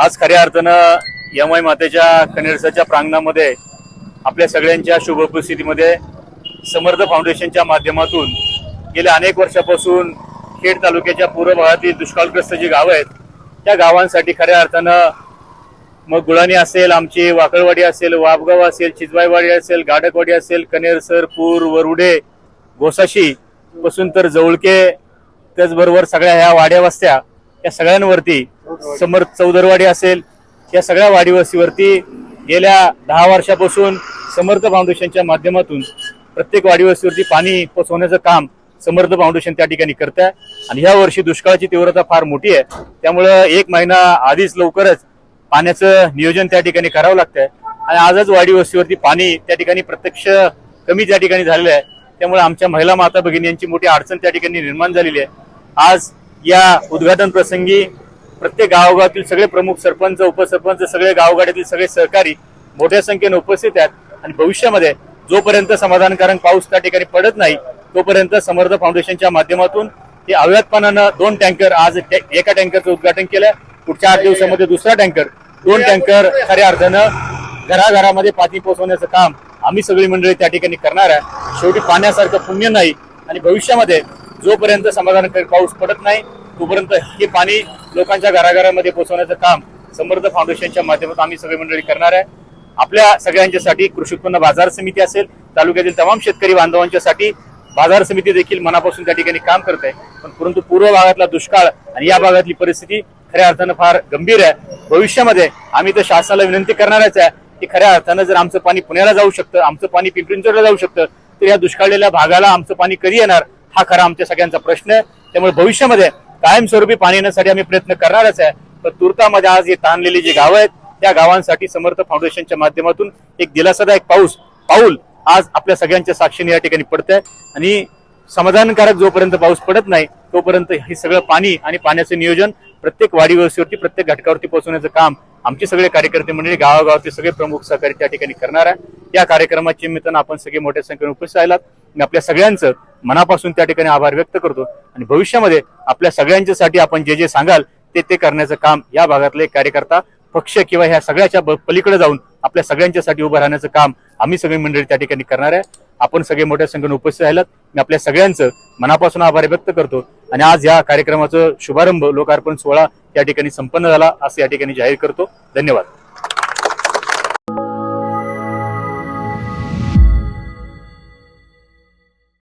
आज खऱ्या अर्थानं यमाई मातेच्या कनेरसाच्या प्रांगणामध्ये आपल्या सगळ्यांच्या शुभ उपस्थितीमध्ये समर्थ फाउंडेशनच्या माध्यमातून गेल्या अनेक वर्षापासून खेड तालुक्याच्या पूर्व भागातील दुष्काळग्रस्त जी गावं आहेत त्या गावांसाठी खऱ्या अर्थानं मग गुळाणी असेल आमची वाकळवाडी असेल वाबगाव असेल चिजवाईवाडी असेल गाडकवाडी असेल कनेरसर पूर वरुडे गोसाशी पासून तर जवळके त्याचबरोबर सगळ्या ह्या वाड्या वस्त्या या सगळ्यांवरती समर चौदरवाडी असेल या सगळ्या वाडीवस्तीवरती गेल्या दहा वर्षापासून समर्थ फाउंडेशनच्या माध्यमातून प्रत्येक वाडीवस्तीवरती पाणी पोचवण्याचं काम समर्थ फाउंडेशन त्या ठिकाणी करत आहे आणि ह्या वर्षी दुष्काळाची तीव्रता फार मोठी आहे. त्यामुळं एक महिना आधीच लवकरच पाण्याचं नियोजन त्या ठिकाणी करावं लागतंय. आणि आजच वाडीवस्तीवरती पाणी त्या ठिकाणी प्रत्यक्ष कमी त्या ठिकाणी झालेलं आहे त्यामुळे आमच्या महिला माता भगिनी यांची मोठी अडचण त्या ठिकाणी निर्माण झालेली आहे. आज या उद्घाटन प्रसंगी प्रत्येक गावोगावातील सगळे प्रमुख सरपंच उपसरपंच सगळे गावगाड्यातील सगळे सहकारी मोठ्या संख्येने उपस्थित आहेत. आणि भविष्यामध्ये जोपर्यंत समाधानकारक पाऊस त्या ठिकाणी पडत नाही तोपर्यंत समर्थ फाउंडेशनच्या माध्यमातून हे अव्यातपणानं दोन टँकर आज एका टँकरचं उद्घाटन केलं पुढच्या आठ दिवसामध्ये दुसरा टँकर दोन टँकर खऱ्या अर्थानं घराघरामध्ये पाणी पोहोचवण्याचं काम आम्ही सगळी मंडळी त्या ठिकाणी करणार आहे. शेवटी पाण्यासारखं पुण्य नाही. आणि भविष्यामध्ये जोपर्यंत समाधानकारक पाऊस पडत नाही तोपर्यंत हे पाणी लोकांच्या घराघरामध्ये पोहोचवण्याचं काम समर्थ फाउंडेशनच्या माध्यमातून आम्ही सगळी मंडळी करणार आहे. आपल्या सगळ्यांच्यासाठी कृषी उत्पन्न बाजार समिती असेल तालुक्यातील तमाम शेतकरी बांधवांच्यासाठी बाजार समिती देखील मनापासून त्या ठिकाणी काम करत आहे. पण परंतु पूर्व भागातला दुष्काळ आणि या भागातली परिस्थिती खऱ्या अर्थानं फार गंभीर आहे. भविष्यामध्ये आम्ही तर शासनाला विनंती करणारच आहे की खऱ्या अर्थानं जर आमचं पाणी पुण्याला जाऊ शकतं आमचं पाणी पिंपरी जाऊ शकतं तर या दुष्काळलेल्या भागाला आमचं पाणी कधी येणार हा खरा आमच्या सगळ्यांचा प्रश्न आहे. त्यामुळे भविष्यामध्ये कायमस्वरूपी पाणी येण्यासाठी आम्ही प्रयत्न करणारच आहे. पण तुर्तामध्ये आज ही ताणलेली जी गावं आहेत त्या गावांसाठी समर्थ फाउंडेशनच्या माध्यमातून एक दिलासादायक पाऊस पाऊल आज आपल्या सगळ्यांच्या साक्षीने या ठिकाणी पडत आहे आणि समाधानकारक जोपर्यंत पाऊस पडत नाही तोपर्यंत हे सगळं पाणी आणि पाण्याचं नियोजन प्रत्येक वाडी व्यवस्थेवरती प्रत्येक घटकावरती पोहोचवण्याचं काम आमचे सगळे कार्यकर्ते मंडळी गावागावातले सगळे प्रमुख सहकारी त्या ठिकाणी करणार आहे. या कार्यक्रमाच्या निमित्तानं आपण सगळे मोठ्या संख्येने उपस्थित राहिलात. आणि आपल्या सगळ्यांचं मनापासून त्या ठिकाणी आभार व्यक्त करतो. आणि भविष्यामध्ये आपल्या सगळ्यांच्यासाठी आपण जे जे सांगाल ते ते करण्याचं काम या भागातले एक कार्यकर्ता पक्ष किंवा ह्या सगळ्याच्या पलीकडे जाऊन आपल्या सगळ्यांच्यासाठी उभं राहण्याचं काम आम्ही सगळी मंडळी त्या ठिकाणी करणार आहे. आपण सगळे मोठ्या संख्येने उपस्थित राहिलात. मी आपल्या सगळ्यांचं मनापासून आभार व्यक्त करतो. आणि आज या कार्यक्रमाचं शुभारंभ लोकार्पण सोहळा या ठिकाणी संपन्न झाला असं या ठिकाणी जाहीर करतो. धन्यवाद.